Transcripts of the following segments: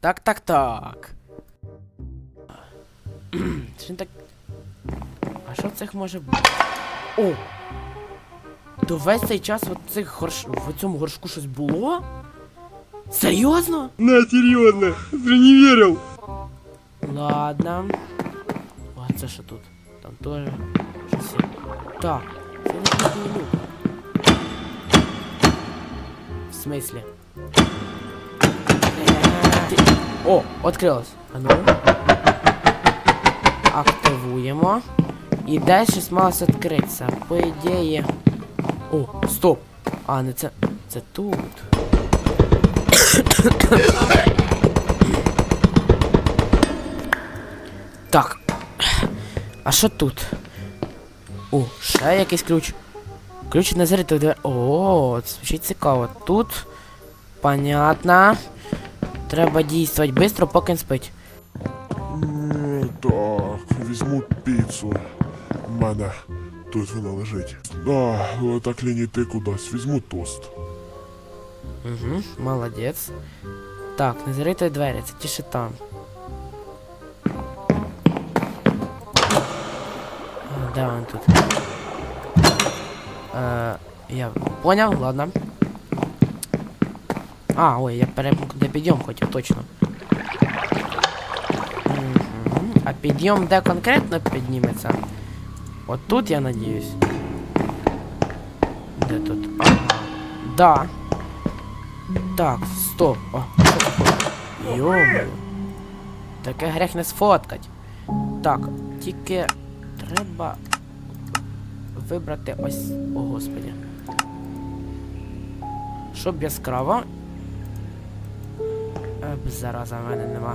Так, так, так. Що так. А що в цих може бути? О! То весь цей час в цих горш... в цьому горшку щось було? Серйозно? На, серьезно, ты не верил. Ладно. А це що тут? Там теж щось є. Так, це не люк. В смислі? О, відкрилось. А ну. Активуємо. І далі щось малося відкритися. По ідеї. О, стоп! А, не це. Це тут. Так. А що тут? О, ще якийсь ключ. Ключ на зариту двері. О, це звучить цікаво. Тут. Понятно. Треба дійствувати швидко, поки він спить. Ну, так, візьму піцу. У мене тут вона лежить. А, так йти кудись. Візьму тост. Угу, молодець. Так, не заритої двері, це ті, що там. Де він тут? Е, я поняв, ладно. А, ой, я перепутав, де підйом хотів, точно. А підйом де конкретно підніметься? От тут я надіюсь. Де тут? Ага. Да. Так, стоп. О, що таке? Йо-моє. Таке грех не сфоткать. Так, тільки треба вибрати ось. О, господі. Щоб яскраво. Б, зараза, в мене нема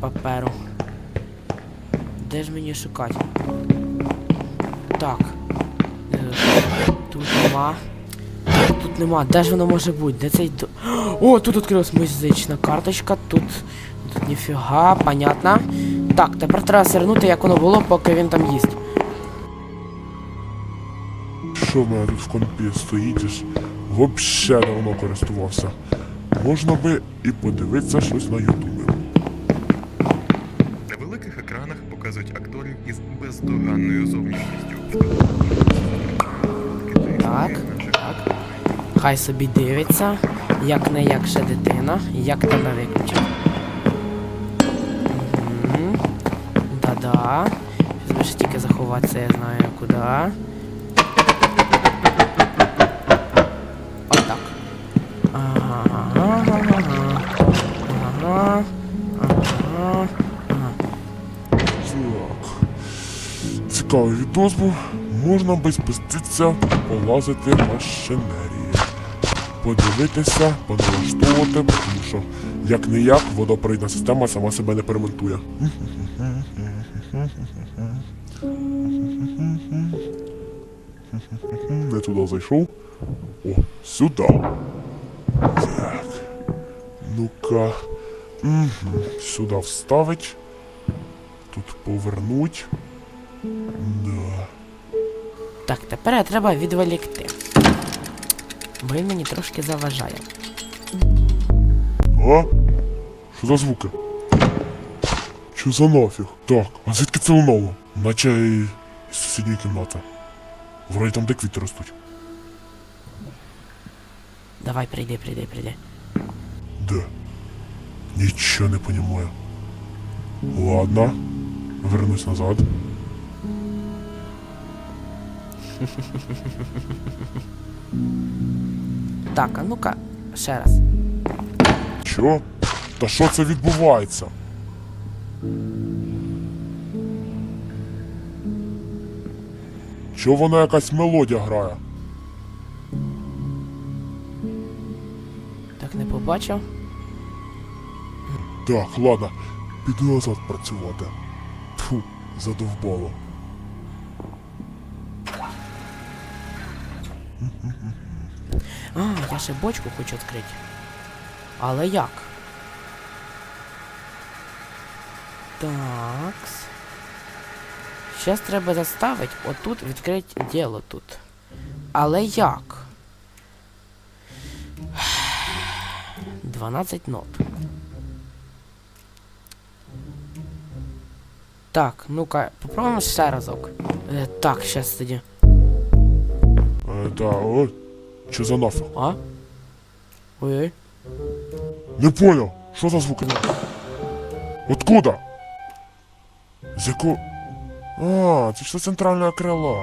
паперу. Де ж мені шукати? Так. Е, Тут нема. Тут нема. Де ж воно може бути? Де цей. О, тут відкрилась музична карточка. Тут. Тут ніфіга, понятно. Так, тепер треба свернути, як воно було, поки він там їсть. Що в мене тут в компі стоїть? Вообще давно користувався. Можна би і подивитися щось на ютубі. На великих екранах показують акторів із бездоганною зовнішністю. Так, так. Хай собі дивиться, як не як ще дитина, як тебе виключить. Угу. Да-да. Зараз тільки заховатися, я знаю куди. Цікавий був. Можна би спуститися, полазити машинерії. Подивитися, поналаштовувати, тому що як не як, водопровідна система сама себе не перемонтує. Не туди зайшов. О, сюди. Так. Ну-ка. Сюди вставить. Тут повернуть. Да. Так, тепер треба відволікти. Бо він мені трошки заважає. А? Що за звуки? Що за нафіг? Так, а звідки це лунало? Наче із сусідньої кімнати. Вроді там де квіти ростуть. Давай, прийди, прийди, прийди. Де? Нічого не понімаю. Ладно. Вернусь назад. Так, а ну-ка, ще раз. Що? Та що це відбувається? Чого вона якась мелодія грає? Так не побачив. Так, ладно, піду назад працювати. Фу, задовбало. Я ще бочку хочу відкрити. Але як? Так. Зараз треба заставити отут відкрити діло тут. Але як? 12 нот. Так, ну-ка, попробуємо ще разок. Е, так, зараз тоді. Е, так, от що за нафіг? А? Ой-ой. Не понял, що за звуки? Откуда? З якого... А, це це центральне крила.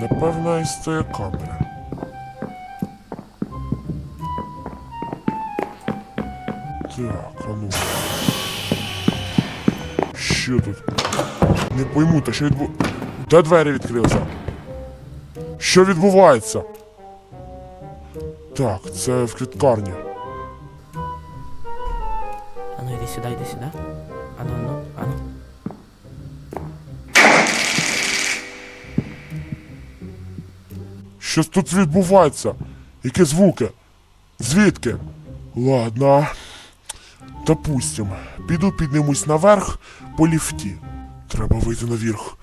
Напевно, із тієї камери. Так, а ну. Що тут? Не пойму, та що відбу... Де двері відкрилися? Що відбувається? Так, це в квіткарні. А ну йди сюди, йди сюди. А ну, ну, а ну. Тут відбувається. Які звуки? Звідки? Ладно. Допустим. Піду піднимусь наверх по ліфті. Треба вийти наверх.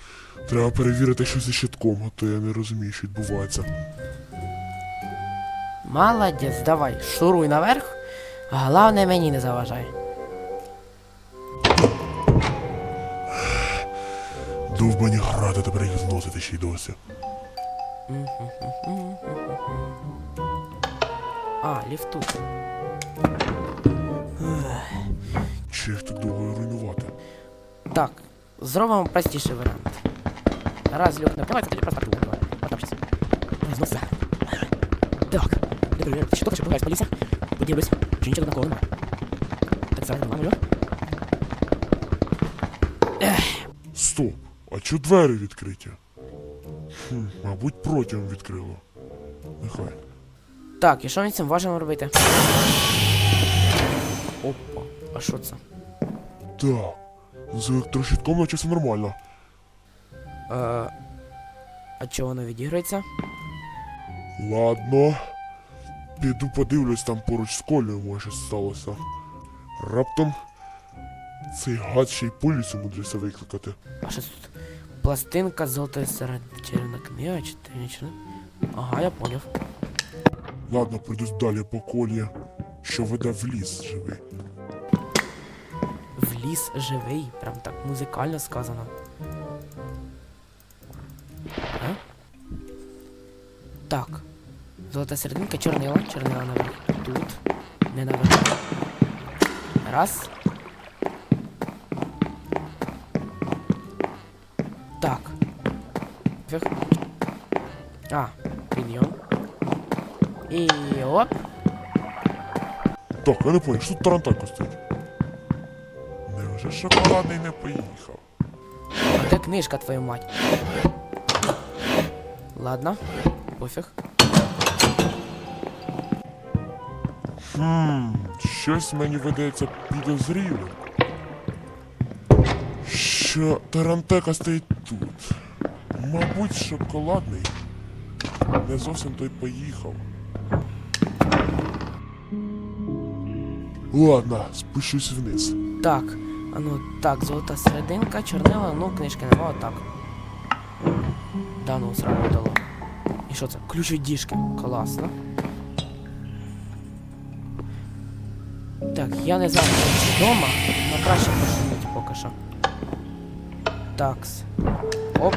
Треба перевірити, що зі щитком, а то я не розумію, що відбувається. Молодець, давай, шуруй наверх. Головне мені не заважай. Довбані гради тепер їх зносити ще й досі. А, ліфт тут. Чи їх так довго руйнувати? Так, зробимо простіший варіант. Раз люк не плавається, тоді просто тут. Так, перевірю, чи тут ще погаюсь поліція. Подивлюсь, чи нічого такого немає. Так, зараз нормально. Стоп, а чого двері відкриті? Хм, мабуть, протягом відкрило. Нехай. Так, і що ми цим можемо робити? Опа, а що це? Так. З електрощитком наче все нормально. Е, а чого воно відіграється? Ладно. Піду подивлюсь там поруч з колею, може сталося. Раптом цей гад ще й поліцію мудрився викликати. А що тут? Пластинка золотої серед червона книга, чи ти нічого? Ага, я поняв. Ладно, прийдусь далі по колії, що веде в ліс живий. В ліс живий, прям так музикально сказано. А? Так. Золота серединка, чорнила, чорнила наверх. Тут. Не наверх. Раз. Так. Фіг. А, підйом. І оп. Так, я не понял, що тут тарантайко стоїть? Невже шоколадний не поїхав? А де книжка, твою мать? Ладно, пофіг. Хм, щось мені видається підозрілим. Що тарантека стоїть тут. Мабуть, шоколадний. Не зовсім той поїхав. Ладно, спущусь вниз. Так, а ну так, золота серединка, чорнила, ну книжки нема, отак. Да ну, сработало. І що це? Ключ від діжки. Класно. Так, я не знаю, чи вдома, але краще пошуміть поки що. Такс. Оп.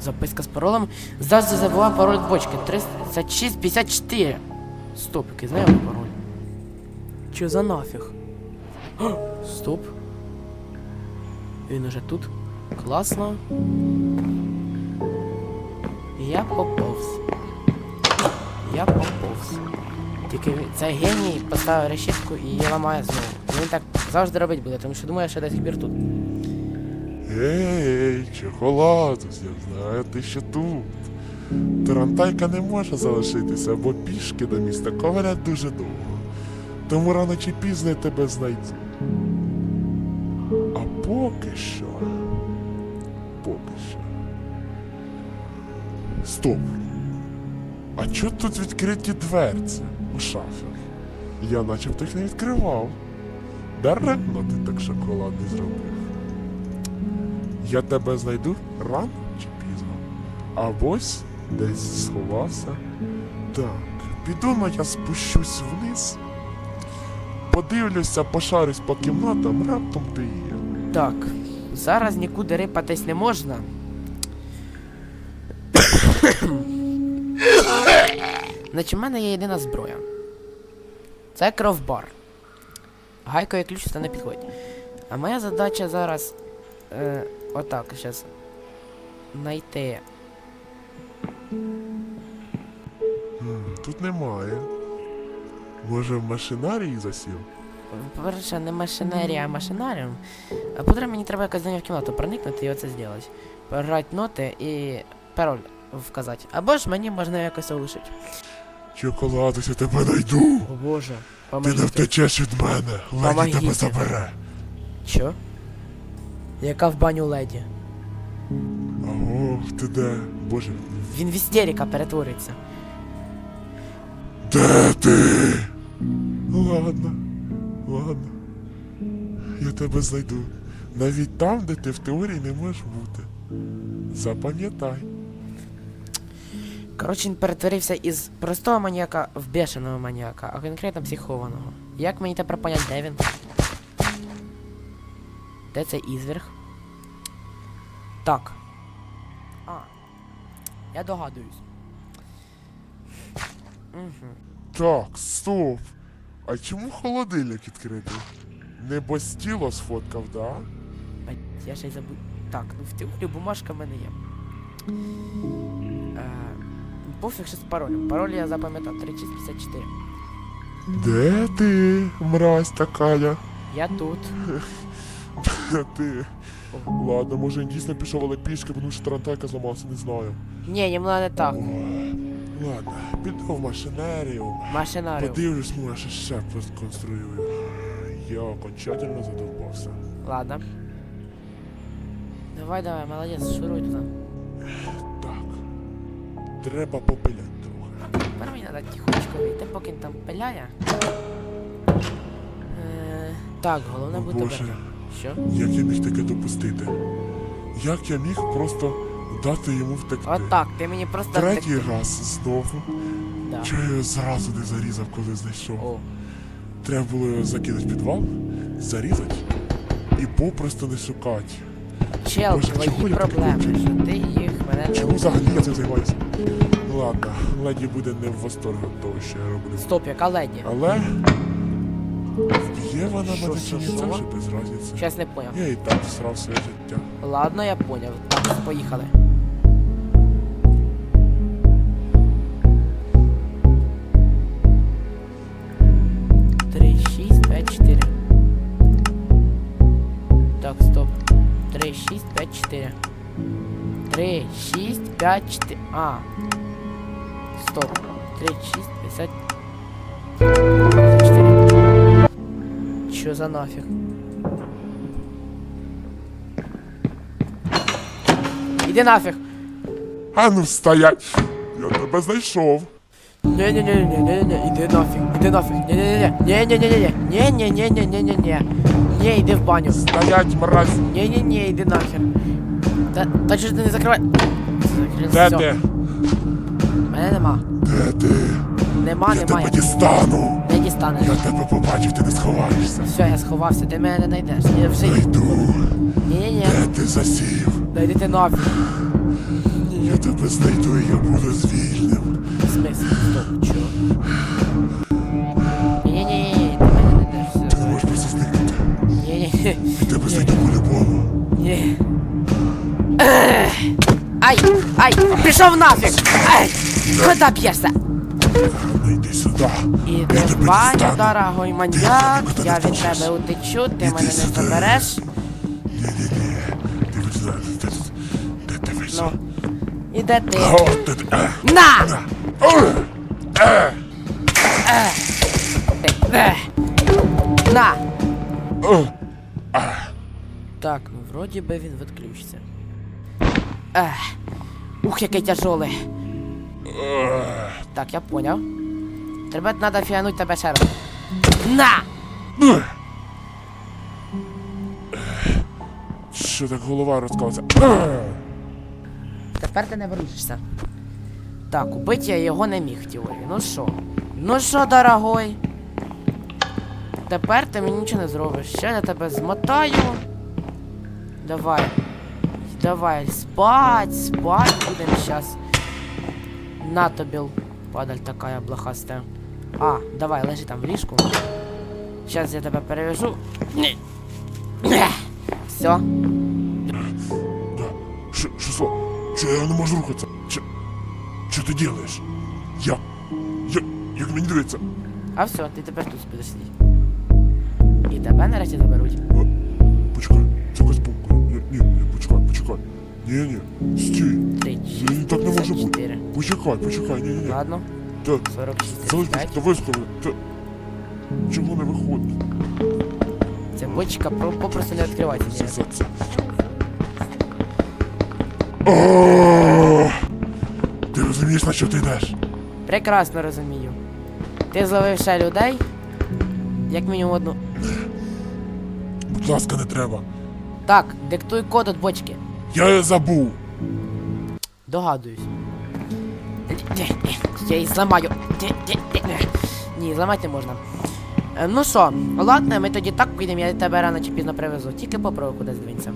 Записка з паролем. Завжди забуваю пароль бочки. 3654. Стоп, який знайомий пароль. Що за нафіг? О, Стоп. Він уже тут. Класно. Я поповз. Я поповз. Тільки цей геній поставив решітку і її ламає знову. Він так завжди робить буде, тому що думає, що до сих тут. Ей, чоколадус, я знаю, ти ще тут. Тарантайка не може залишитися, бо пішки до міста ковалять дуже довго. Тому рано чи пізно я тебе знайду. А поки що. Поки що. Стоп. А чого тут відкриті дверці у шафі? Я начебто їх не відкривав. Даремно ти так шоколадний зробив. Я тебе знайду рано чи пізно. А ось десь сховався. Так, піду но я спущусь вниз. подивлюся, пошарюсь по кімнатам, раптом ти є. Так, зараз нікуди рипатись не можна. Значить, в мене є єдина зброя. Це кровбар. Гайко і ключ не підходить. А моя задача зараз. Е, отак, зараз. Найти. Тут немає. Може в машинарії засів? По-перше, не машинерія, а машинаріум. А по-друге, мені треба якось до нього в кімнату проникнути і оце зробити. Програти ноти і пароль вказати. Або ж мені можна якось улучшити. Чоколадусь, я тебе найду. О боже, Ти не втечеш від мене. Леді Помогіть. тебе забере. Що? Яка в баню леді? Ого, ти де? Боже, Він в істерика перетвориться. де ти? Ладно, ладно. Я тебе знайду. Навіть там, де ти в теорії не можеш бути. Запам'ятай. Коротше, він перетворився із простого маніяка в бешеного маніяка, а конкретно психованого. Як мені тепер понять, де він? Де цей ізверг? Так. А. Я догадуюсь. Угу. Так, стоп. А чому холодильник відкритий? Небо стіло сфоткав, да? Блять, я ще й забув. Так, ну в теорії бумажка в мене є. Е, пофіг що з паролем. Пароль я запам'ятав 3654. Де ти, мразь такая? Я тут. Де ти? Ладно, може він дійсно пішов, але пішки, тому що тарантайка зламався, не знаю. Ні, їм не так. Ладно, піду в машинерію. Машинаріум. Подивлюсь, може ще конструю. Я окончательно задовбався. Ладно. Давай, давай, молодець, шуруй туди. Треба попиляти трохи. Тепер мені треба тихонечко вийти, поки він там пиляє. Е, так, головне О, бути Боже. обережним. Що? Як я міг таке допустити? Як я міг просто дати йому втекти? Отак, ти мені просто... Третій раз знову. Да. Чого я його зразу не зарізав, коли знайшов? О, Треба було його закинути в підвал, зарізати і попросту не шукати. чел, Боже, чого твої я проблеми, що ти мене Чому взагалі я цим займаюся? Ладно, леді буде не в восторгу від того, що я роблю. Стоп, яка леді? Але вб'є вона Що, мене що, чи ні, це що? вже без разниці. Щас не поняв. Я і так всрав своє життя. Ладно, я поняв. Так, поїхали. 3, 6, 5, 4. А. Стоп. 3, 6, 50. 4. За нафиг? Иди нафиг! А ну стоять! Я тебя знайшов. Не не не не не не иди нафиг! іди нафіг. Не-не-не-не. Не-не-не-не. Не-не-не-не-не-не. Не, йди в баню. Стоять, мразь. Не-не-не, йди нахер. Да та чого ж ти не закривай? Закрив, Де Мене нема. Де ти? Нема, Я тебе немає. дістану. Не дістанеш. Я тебе побачив, ти не сховаєшся. Все, я сховався, ти мене не знайдеш. Я вже... Найду. Ні-ні-ні, Де ти засів? дайди ти нафіг. Я тебе знайду і я буду звільним. В? Стоп, чого? Тебе знайду по-любому. Ні. Ай! Ай! Пішов нафіг! Ай! Куди б'єшся? Ну йди сюди. Іди Я в баню, дорогой маньяк, я від тебе утечу, ти мене не забереш. Ні-ні-ні. Ти вже знаєш, де, ти- де ти вийшов. Ну. І де ти? О, ти, ти, е, На! е, Е. На! Так, ну вроді би він відключиться. Ех. Ух, який тяжолий. Так, я поняв. Треба треба фіануть тебе ще раз. На! Що так голова розкалася? Е. Тепер ти не врушишся. Так, убити я його не міг в теорії. Ну що? Ну що, дорогой? Тепер ти мені нічого не зробиш. Ще я тебе змотаю. Давай. Давай, спать, спать будем сейчас. На тобі, падаль такая блохастая. А, давай, лежи там в ліжку. Сейчас я тебе перевяжу. Все. Да. Ш- Шисло, че я не можу рухатися? Че, що ти делаєш? Я, я, як мені дивиться? А все, ти тепер тут. І тебе нарешті заберуть. Почекай, це якась помилка. Ні, ні, ні, почекай, почекай. Ні, ні, стій. Три, шість, так не може бути. Почекай, почекай, ні, ні, ні. Ладно, Та, 46, залиш, 35. та висколи, та... Чого не виходить? Ця бочка про- попросту не відкривається. Це, це, це. Ти розумієш, на що ти йдеш? Прекрасно розумію. Ти зловив ще людей, як мінімум одну. Будь ласка, не треба. Так, диктуй код від бочки. Я її забув. Догадуюсь. Я її зламаю. Ні, зламати не можна. Е, Ну що, ладно, ми тоді так підемо, я тебе рано чи пізно привезу. Тільки попробуй кудись двинься.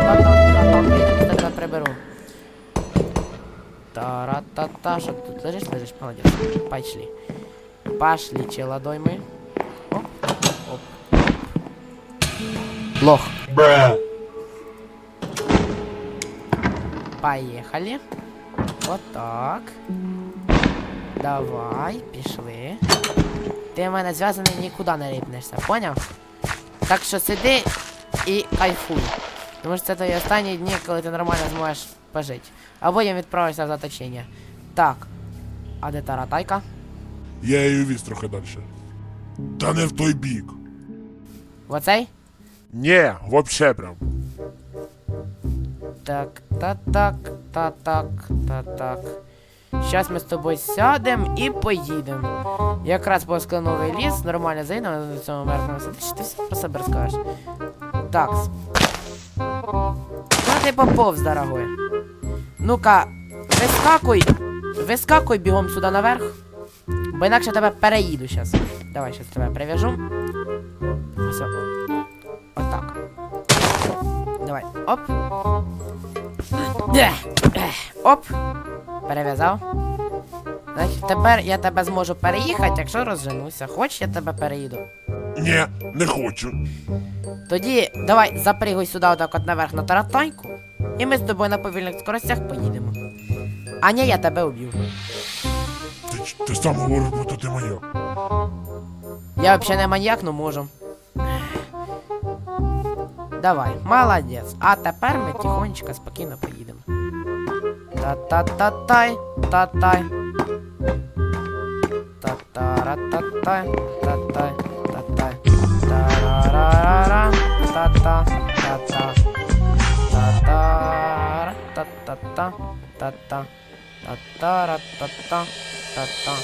Я тебе приберу. Та-ра-та-та, що ти тут лежиш, лежиш, молодець. Пошли. Пошли, челодой мы. Оп, оп. Лох. Поехали. Вот так. Давай, пішли. Ти в мене зв'язаний нікуди не рипнешся, поняв? Так що сиди і кайфуй. Тому що це твої останні дні, коли ти нормально зможеш пожити. Або я відправишся в заточення. Так. А де таратайка? Я її віз трохи далі. Та не в той бік. В оцей? Ні, вообще прям. Так, та так, та так, та так. Щас ми з тобою сядемо і поїдемо. Якраз по новий ліс, нормально заїдемо на цьому мертвому сидиш, ти все про себе розкажеш. Так. Ти поповз, дорогой? Ну-ка, вискакуй, вискакуй бігом сюди наверх. Бо інакше тебе переїду щас. Давай щас тебе прив'яжу. Все. Отак. Давай. Оп. Оп. Перев'язав. Значить, тепер я тебе зможу переїхати, якщо розженуся. Хоч я тебе переїду. Ні, не хочу. Тоді давай запригуй сюди отак от наверх на таратайку. І ми з тобою на повільних скоростях поїдемо. А ні, я тебе уб'ю. Ти, ти сам говориш, будто ти моя. Я взагалі не маньяк, но можу. Давай, молодець. А тепер ми тихонечко спокійно поїдемо. Та-та-та-тай, та-тай. Та-та-ра-та-тай, та-тай, та-тай. Та-ра-ра-ра-ра, та-та, та-та. Та-та-та, та-та. Та-та-ра-та-та, та-та.